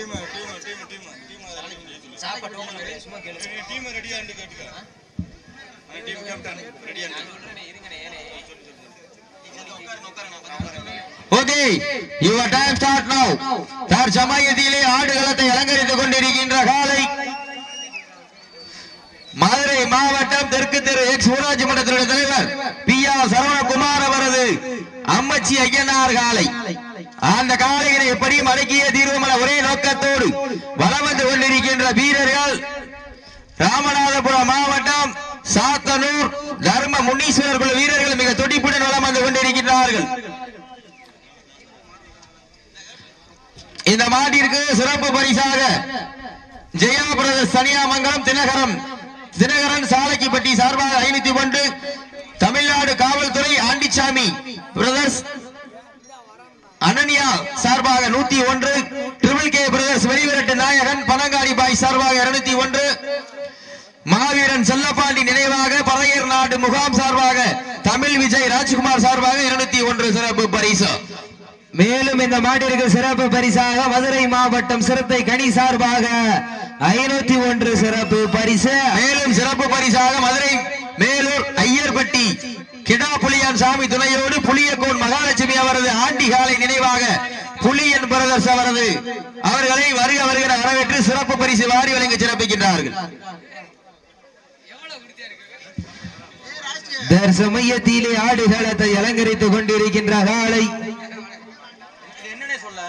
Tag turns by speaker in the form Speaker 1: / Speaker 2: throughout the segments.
Speaker 1: Team team team team team team ரெடியான்னு கேட்டுக்க team captain ரெடியான்னு
Speaker 2: okay your time start now தற்சமயத்திலே ஆடுகளத்தை அலங்கரித்துக் கொண்டிருக்கின்ற காலை. மதுரை மாவட்டம் தெற்கு தெரு எக்ஸ் ஊராட்சி மன்றத்தினுடைய தலைவர் பி ஆர் சரவணகுமார் அவரது அம்மச்சி ஐயனார் காலை. அந்த காலையினை எப்படியும் அடக்கிய தீர்வுமல ஒரே நோக்கத்தோடு வலம் வந்து கொண்டிருக்கின்ற வீரர்கள் ராமநாதபுரம் மாவட்டம் சாத்தனூர் தர்ம முன்னீஸ்வரர் குழு வீரர்கள் மிக துடிப்புடன் வலம் வந்து கொண்டிருக்கின்றார்கள். இந்த மாட்டிற்கு சிறப்பு பரிசாக ஜெயா பிரதர்ஸ் தனியாமங்கலம் தினகரம் தினகரன் சாலைக்குப்பட்டி சார்பாக ஐநூத்தி ஒன்று தமிழ்நாடு காவல்துறை ஆண்டிச்சாமி பிரதர்ஸ் அனன்யா சார்பாக நூத்தி ஒன்று ட்ரிபிள் கே பிரதர்ஸ் வெளிவிரட்டு நாயகன் பனங்காடி பாய் சார்பாக இருநூத்தி ஒன்று. மாவீரன் செல்லப்பாண்டி நினைவாக பறையர் நாடு முகாம் சார்பாக தமிழ் விஜய் ராஜ்குமார் சார்பாக இருநூத்தி ஒன்று சிறப்பு பரிசு.
Speaker 3: மேலும் இந்த மாட்டிற்கு சிறப்பு பரிசாக மதுரை மாவட்டம் சிறுத்தை கனி சார்பாக ஐநூத்தி ஒன்று சிறப்பு பரிசு.
Speaker 2: மேலும் சிறப்பு பரிசாக மதுரை மேலூர் ஐயர்பட்டி கிடா சாமி துணையோடு புளியக்கோன் மகாலட்சுமி அவரது ஆண்டிகாலை நினைவாக புலியன் பிரதர்ஸ் அவரது அவர்களை வருக வருகிற வரவேற்று சிறப்பு பரிசு வாரி வழங்கி சிறப்பிக்கின்றார்கள்.
Speaker 3: தற்சமயத்திலே ஆடுகளத்தை அலங்கரித்துக் கொண்டிருக்கின்ற காலை.
Speaker 1: என்னன்னே சொல்ல?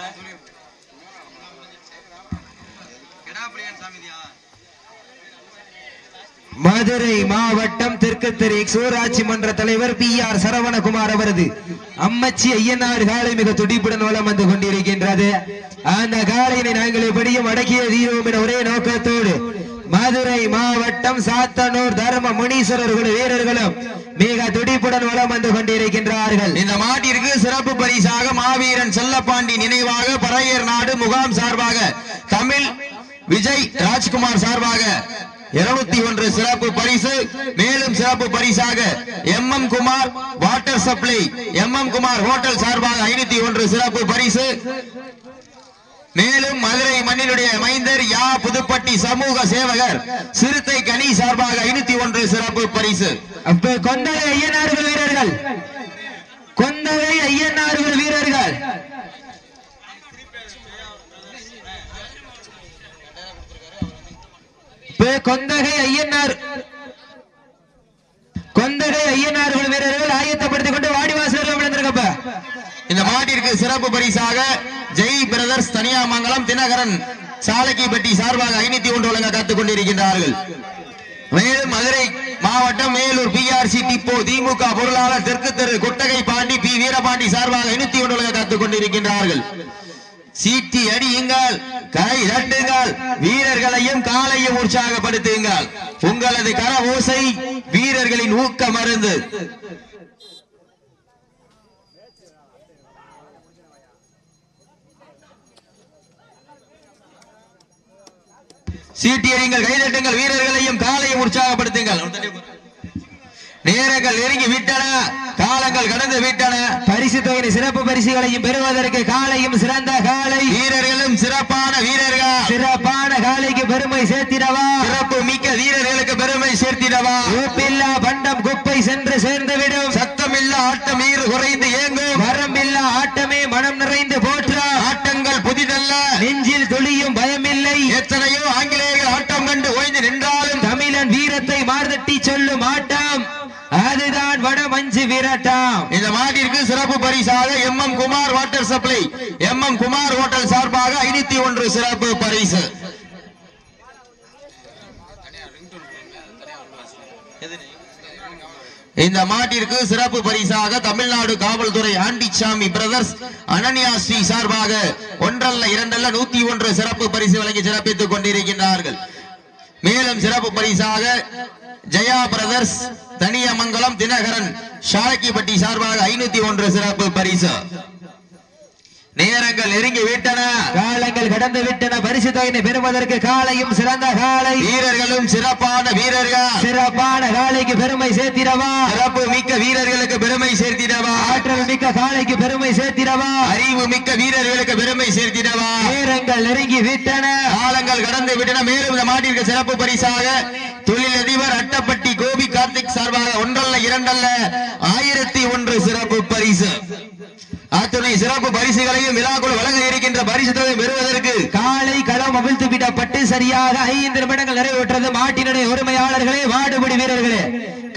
Speaker 3: மதுரை மாவட்டம் தெற்கு தெரு சூராட்சி மன்ற தலைவர் பி ஆர் சரவணகுமார் அவரது அம்மச்சி ஐயனார் காலை மிக துடிப்புடன் வளம் வந்து கொண்டிருக்கின்றது. அந்த காலையினை நாங்கள் எப்படியும் அடக்கிய தீர்வோம் என ஒரே நோக்கத்தோடு மதுரை மாவட்டம் சாத்தனூர் தர்ம முனீஸ்வரர் வீரர்களும் மிக துடிப்புடன் வளம் வந்து கொண்டிருக்கின்றார்கள்.
Speaker 2: இந்த மாட்டிற்கு சிறப்பு பரிசாக மாவீரன் செல்லப்பாண்டி நினைவாக பறையர் நாடு முகாம் சார்பாக தமிழ் விஜய் ராஜ்குமார் சார்பாக இருநூத்தி ஒன்று சிறப்பு பரிசு மேலும் சிறப்பு பரிசாக M M Kumar water supply M M Kumar hotel சார்பாக ஐநூத்தி ஒன்று சிறப்பு பரிசு. மேலும் மதுரை மண்ணினுடைய மைந்தர் யா புதுப்பட்டி சமூக சேவகர் சிறுத்தை கனி சார்பாக ஐநூத்தி ஒன்று சிறப்பு பரிசு.
Speaker 3: கொந்தவை கொந்தகை ஐயனார்கள் வீரர்கள். கொந்தகை ஐயனார்கள் வீரர்கள். கொந்தகை ஐயனார். கொந்தகை வீரர்கள் ஆயத்தப்படுத்திக் கொண்டு வாடிவாசல் விழுந்திருக்கப்ப.
Speaker 2: இந்த மாட்டிற்கு சிறப்பு பரிசாக ஜெய் பிரதர்ஸ் தனியாமங்கலம் தினகரன் சாலக்கிப்பட்டி சார்பாக ஐநூத்தி ஒன்று வழங்க காத்துக் கொண்டிருக்கின்றார்கள். மேலும் மதுரை மாவட்டம் மேலூர் பிஆர்சி டிப்போ திமுக பொருளாளர் தெற்கு தெரு கொட்டகை பாண்டி பி. வீரபாண்டி சார்பாக ஐநூத்தி ஒன்று வழங்க காத்துக் கொண்டிருக்கின்றார்கள். சீட்டி அடியுங்கள் கை தட்டுங்கள். வீரர்களையும் காலையும் உற்சாகப்படுத்துங்கள். உங்களது கர ஓசை வீரர்களின் ஊக்க மருந்து சீட்டியறிங்கள் கைதட்டுங்கள் வீரர்களையும் காலையும் உற்சாகப்படுத்துங்கள். நேரங்கள் நெருங்கி விட்டன. காலங்கள் கடந்து விட்டன.
Speaker 3: பரிசு தொகை சிறப்பு பரிசுகளையும் பெறுவதற்கு காலையும் சிறந்த காலை.
Speaker 2: வீரர்களும் சிறப்பான வீரர்கள்.
Speaker 3: சிறப்பான காலைக்கு பெருமை சேர்த்திடவா?
Speaker 2: சிறப்பு மிக்க வீரர்களுக்கு பெருமை சேர்த்திடவா?
Speaker 3: ஊப்பில்லா பண்டம் குப்பை சென்று சேர்ந்துவிடும்.
Speaker 2: சத்தமில்லா ஆட்டம் ஈறு குறைந்து ஏங்கும்
Speaker 3: வரம்பில்லா ஆட்டமே மனம் நிறைந்து போற்றா.
Speaker 2: ஆட்டங்கள் புதிதல்ல.
Speaker 3: நெஞ்சில் துளியும் பயமில்லை.
Speaker 2: எத்தனையோ
Speaker 3: வீரத்தை மார்தட்டி சொல்லும் ஆட்டம் அதுதான் வட மஞ்சு வீரட்டம்.
Speaker 2: இந்த மாட்டிற்கு சிறப்பு பரிசாக M M Kumar water supply M M Kumar hotel சார்பாக ஐநூத்தி ஒன்று சிறப்பு பரிசு. இந்த மாட்டிற்கு சிறப்பு பரிசாக தமிழ்நாடு காவல்துறை ஆண்டிச்சாமி பிரதர்ஸ் அனன்யா ஸ்ரீ சார்பாக ஒன்றல்ல இரண்டல்ல நூத்தி ஒன்று சிறப்பு பரிசு வழங்கி சிறப்பித்துக் கொண்டிருக்கின்றார்கள். மேலும் சிறப்பு பரிசாக ஜெயா பிரதர்ஸ் தனியமங்கலம் தினகரன் ஷாக்கிப்பட்டி சார்பாக ஐநூத்தி ஒன்று சிறப்பு பரிசு. நேரங்கள் நெருங்கி விட்டன.
Speaker 3: காலங்கள் கடந்து விட்டன. பரிசு தொகையினை பெறுவதற்கு காலையும் சிறந்த காலை.
Speaker 2: வீரர்களும் சிறப்பான வீரர்கள்.
Speaker 3: சிறப்பான காலைக்கு பெருமை சேர்த்திடவா?
Speaker 2: சிறப்பு மிக்க வீரர்களுக்கு பெருமை சேர்த்திடவா?
Speaker 3: ஆற்றல் மிக்க காலைக்கு பெருமை சேர்த்திடவா?
Speaker 2: அறிவு மிக்க வீரர்களுக்கு பெருமை சேர்த்திடவா?
Speaker 3: நேரங்கள் நெருங்கி விட்டன.
Speaker 2: காலங்கள் கடந்து விட்டன. மேலும் இந்த மாட்டிற்கு சிறப்பு பரிசாக தொழிலதிபர் அட்டப்பட்டி கோபி கார்த்திக் சார்பாக ஒன்றல்ல இரண்டல்ல ஆயிரத்தி சிறப்பு பரிசுகளையும் விழாக்குழு வழங்க இருக்கின்ற பரிசு தொகை பெறுவதற்கு
Speaker 3: காலை களம் அவிழ்த்து விடப்பட்டு சரியாக ஐந்து நிமிடங்கள் நிறைவேற்றது. மாட்டினுடைய உரிமையாளர்களே வாடுபடி வீரர்களே.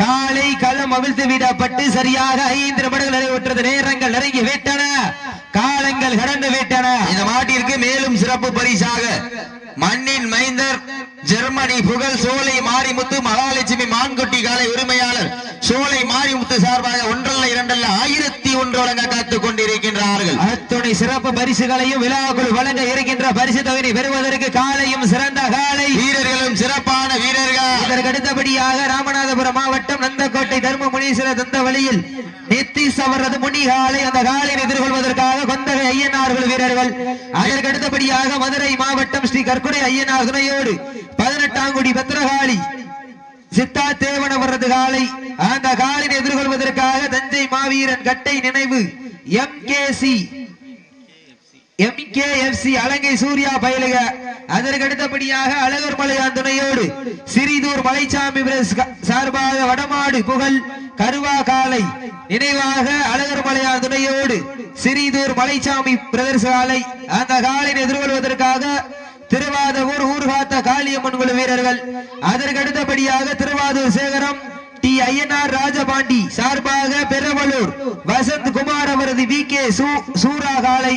Speaker 3: காலை களம் அவிழ்த்து விடப்பட்டு சரியாக ஐந்து நிமிடங்கள் நிறைவேற்றது. நேரங்கள் நெருங்கி விட்டன. காலங்கள் கடந்து விட்டன.
Speaker 2: இந்த மாட்டிற்கு மேலும் சிறப்பு பரிசாக மண்ணின் மைந்தர் ஜெர்மனி புகழ் சோலை மாரிமுத்து மகாலட்சுமி மான்குட்டி காலை உரிமையாளர் சோலை மாரிமுத்து சார்பாக ஒன்றல்ல இரண்டல்ல ஆயிரத்தி ஒன்று வழங்க காத்துக் கொண்டிருக்கின்றார்கள்.
Speaker 3: அத்துணை சிறப்பு பரிசுகளையும் விழாக்குள் வழங்க இருக்கின்ற பரிசு தொகையை பெறுவதற்கு காலையும் சிறந்த காலை.
Speaker 2: வீரர்களும் சிறப்பான வீரர்கள்.
Speaker 3: இதற்கு அடுத்தபடியாக ராமநாதபுரம் மாவட்டம் நந்தக்கோட்டை தர்ம முனீஸ்வரர் தந்த வழியில் நித்திஷ் அவரது முனிகாலை அந்த காலையை எதிர்கொள்வதற்காக கொந்தகை ஐயனார்கள் வீரர்கள் அதற்கு அடுத்தபடியாக மதுரை மாவட்டம் ஸ்ரீ கற்குடை ஐயனார் துணையோடு பதினெட்டாம் குடி பத்திரகாளி சித்தா தேவன் அவரது காலை அந்த காலினை எதிர்கொள்வதற்காக தஞ்சை மாவீரன் கட்டை நினைவு M K C MKFC Alangai Surya பயிலுக. அதற்கு அடுத்தபடியாக அழகர் மலையான் துணையோடு சிறிதூர் மலைச்சாமி பிரஸ் சார்பாக வடமாடு புகழ் கருவா காலை நினைவாக அழகர் மலையான் துணையோடு சிறிதூர் மலைச்சாமி பிரதர்ஸ் காலை அந்த காலை எதிர்கொள்வதற்காக திருவாதூர் ஊர்காத்த காளியம்மன் குழு வீரர்கள். அதற்கு அடுத்தபடியாக திருவாதூர் சேகரம் டி ஐயனார் ராஜபாண்டி சார்பாக பெரவலூர் வசந்த் குமார் அவரது வி கே சூரா காலை.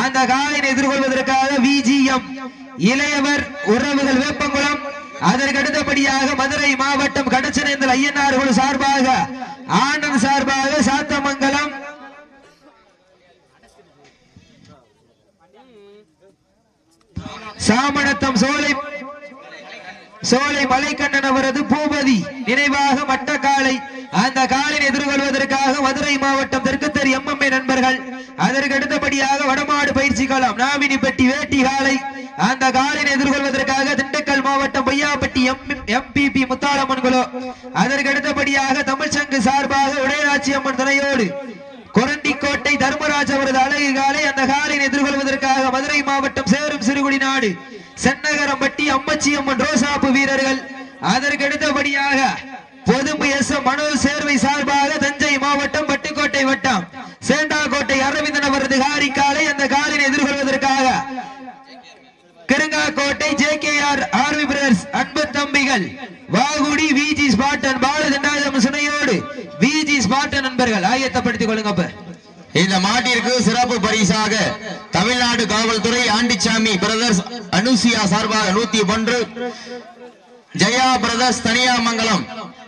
Speaker 3: அந்த காலையை எதிர்கொள்வதற்காக விஜிஎம் இளையவர் உறவுகள் வேப்பங்குளம். அதற்கு அடுத்தபடியாக மதுரை மாவட்டம் கடச்சனேந்தல் ஐயனார் குழு சார்பாக ஆனந்த் சார்பாக சாத்தமங்கலம். சாமணத்தம் சோலை சோலை மலைக்கண்ணன் அவரது பூபதி நினைவாக மற்ற காலை அந்த காலினை எதிர்கொள்வதற்காக மதுரை மாவட்டம் தெற்குத்தறி எம்எம்ஏ நண்பர்கள் அதற்கு அடுத்தபடியாக வடமாடு பயிற்சி களம் நாமினிப்பட்டி வேட்டி காலை அந்த காலின் எதிர்கொள்வதற்காக திண்டுக்கல் மாவட்டம் பொய்யாப்பட்டி எம்பிபி முத்தாளம்மன் குலோ. அதற்கு அடுத்தபடியாக தமிழ்ச்சங்கு சார்பாக உடையராட்சி அம்மன் துணையோடு. கொரண்டிக்கோட்டை தர்மராஜ் அவரது அழகு காலை அந்த காலின் எதிர்கொள்வதற்காக மதுரை மாவட்டம் சேரும் சிறுகுடி நாடு சென்னகரம்பட்டி அம்மச்சி அம்மன் ரோசாப்பு வீரர்கள். அதற்கடுத்தபடியாக பொதும்பு எஸ். எம். மனோஜ் சேர்வை சார்பாக தஞ்சை மாவட்டம் பட்டுக்கோட்டை வட்டம். சேண்டாக்கோட்டை அரவிந்தன் அவரது காரி காலை அந்த காலினை எதிர்கொள்வதற்காக Kirungakottai J K R RV brothers அன்பு தம்பிகள் வாகுடி விஜி ஸ்பாட்டன் பாலதண்டாஜம் சுனையோடு விஜி ஸ்பாட்டன் நண்பர்கள். ஆயத்தப்படுத்திக் கொள்ளுங்க அப்ப.
Speaker 2: இந்த மாட்டிற்கு சிறப்பு பரிசாக தமிழ்நாடு காவல்துறை ஆண்டிச்சாமி பிரதர்ஸ் அனுசியா சார்பாக நூத்தி ஒன்று ஜெயா பிரதர்ஸ் தனியாமங்கலம்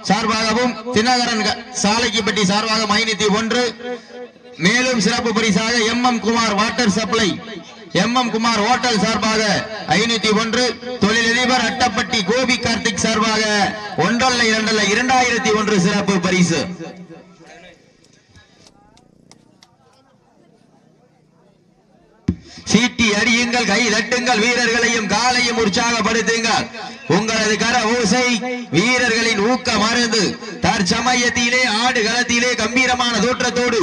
Speaker 2: சார்பாகவும் தினகரன் சாலைக்குப்பட்டி சார்பாக ஐநூத்தி ஒன்று மேலும் சிறப்பு பரிசாக M M Kumar water supply M M Kumar hotel சார்பாக ஐநூத்தி ஒன்று தொழிலதிபர் அட்டப்பட்டி கோபி கார்த்திக் சார்பாக ஒன்றல்ல இரண்டல்ல இரண்டாயிரத்தி ஒன்று சிறப்பு பரிசு. சீட்டி அடியுங்கள் கை தட்டுங்கள் வீரர்களையும் காலையும் உற்சாகப்படுத்துங்கள். உங்களது கர ஓசை வீரர்களின் ஊக்க மருந்து தற்சமயத்திலே ஆடு களத்திலே கம்பீரமான தோற்றத்தோடு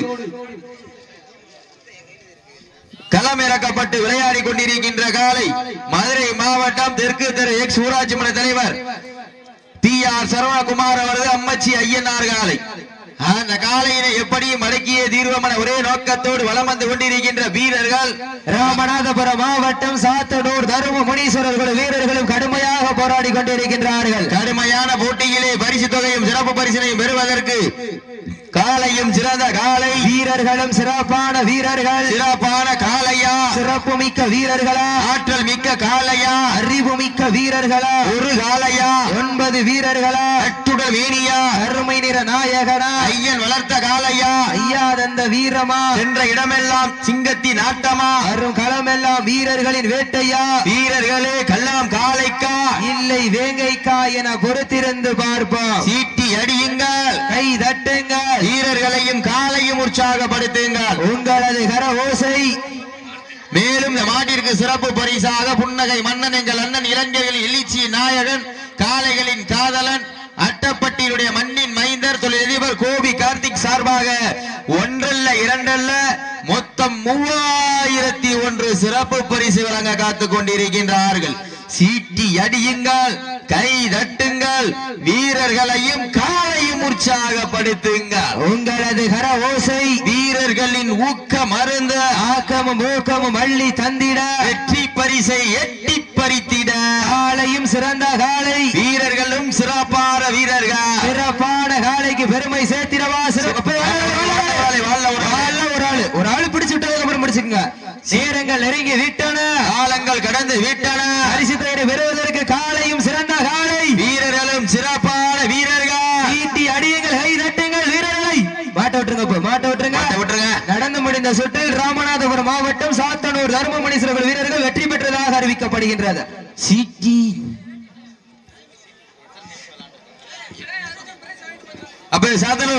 Speaker 2: களமிறக்கப்பட்டு விளையாடி கொண்டிருக்கின்ற காலை மதுரை மாவட்டம் தெற்கு தெரு எக்ஸ் ஊராட்சி மன்ற தலைவர் டி ஆர் சரவணகுமார் அவரது அம்மச்சி ஐயனார் காலை. அந்த காலையினை எப்படியும் அடக்கிய தீர்வமன ஒரே நோக்கத்தோடு வலம் வந்து கொண்டிருக்கின்ற வீரர்கள்
Speaker 3: ராமநாதபுரம் மாவட்டம் சாத்தனூர் தரும முனீஸ்வரர் குழு வீரர்களும் கடுமையாக போராடி கொண்டிருக்கின்றார்கள்.
Speaker 2: கடுமையான போட்டியிலே பரிசு தொகையும் சிறப்பு பரிசினையும் பெறுவதற்கு காலையும் சிறந்த காலை
Speaker 3: வீரர்களும் சிறப்பான வீரர்கள்.
Speaker 2: சிறப்பான காளையா?
Speaker 3: சிறப்பு மிக்க வீரர்களா?
Speaker 2: ஆற்றல் மிக்க காளையா?
Speaker 3: அறிவு மிக்க வீரர்களா?
Speaker 2: ஒரு காளையா?
Speaker 3: ஒன்பது வீரர்களா?
Speaker 2: அட்டுடல் மேனியா
Speaker 3: அருமை நிற நாயகனா?
Speaker 2: ஐயன் வளர்த்த காளையா?
Speaker 3: ஐயா தந்த வீரமா?
Speaker 2: சென்ற இடமெல்லாம் சிங்கத்தின் ஆட்டமா
Speaker 3: வரும் களமெல்லாம் வீரர்களின் வேட்டையா?
Speaker 2: வீரர்களே கல்லாம் காளைக்கா?
Speaker 3: இல்லை வேங்கைக்கா என பொறுத்திருந்து பார்ப்போம்.
Speaker 2: சீட்டி அடியுங்கள்.
Speaker 3: கை தட்டுங்கள்.
Speaker 2: வீரர்களையும் காலையும் உற்சாகப்படுத்துங்கள்.
Speaker 3: உங்களது கர ஓசை
Speaker 2: மேலும் இந்த மாட்டிற்கு சிறப்பு பரிசாக புன்னகை மன்னன் எங்கள் அண்ணன் இளைஞர்கள் எழுச்சி நாயகன் காளைகளின் காதலன் அட்டப்பட்டியினுடைய மண்ணின் மைந்தர் தொழிலதிபர் கோபி கார்த்திக் சார்பாக ஒன்றல்ல இரண்டல்ல மொத்தம் மூவாயிரத்தி ஒன்று சிறப்பு பரிசு வழங்க காத்துக் கொண்டிருக்கின்றார்கள். சீட்டி அடியுங்கள் கை தட்டுங்கள் வீரர்களையும் காலையும் உற்சாகப்படுத்துங்கள்.
Speaker 3: உங்களது கர ஓசை
Speaker 2: வீரர்களின் ஊக்க மருந்து
Speaker 3: ஆக்கமும் ஊக்கமும் அள்ளி தந்திட.
Speaker 2: வெற்றி பரிசை எட்டி பறித்திட.
Speaker 3: காலையும் சிறந்த காலை.
Speaker 2: வீரர்களும் சிறப்பான வீரர்கள்.
Speaker 3: சிறப்பான காலைக்கு பெருமை சேர்த்திடவா சிறப்பு. பிடிச்சுங்க நேரங்கள் நெருங்கி விட்டன.
Speaker 2: காலங்கள் கடந்து விட்டன.
Speaker 3: பரிசு தொகையை பெறுவதற்கு காலையும் சிறந்த காலை.
Speaker 2: வீரர்களும் சிறப்பான வீரர்கள்.
Speaker 3: ஈட்டி அடியுங்கள் கை தட்டுங்கள் வீரர்களை. மாட்ட விட்டுருங்க இப்ப மாட்ட விட்டுருங்க.
Speaker 2: விட்டுருங்க.
Speaker 3: நடந்து முடிந்த சுற்றில் ராமநாதபுரம் மாவட்டம் சாத்தனூர் தர்மமணி சிறுவர் வீரர்கள் வெற்றி பெற்றதாக அறிவிக்கப்படுகின்றது.
Speaker 2: சீட்டி. அப்ப சாத்தனூர்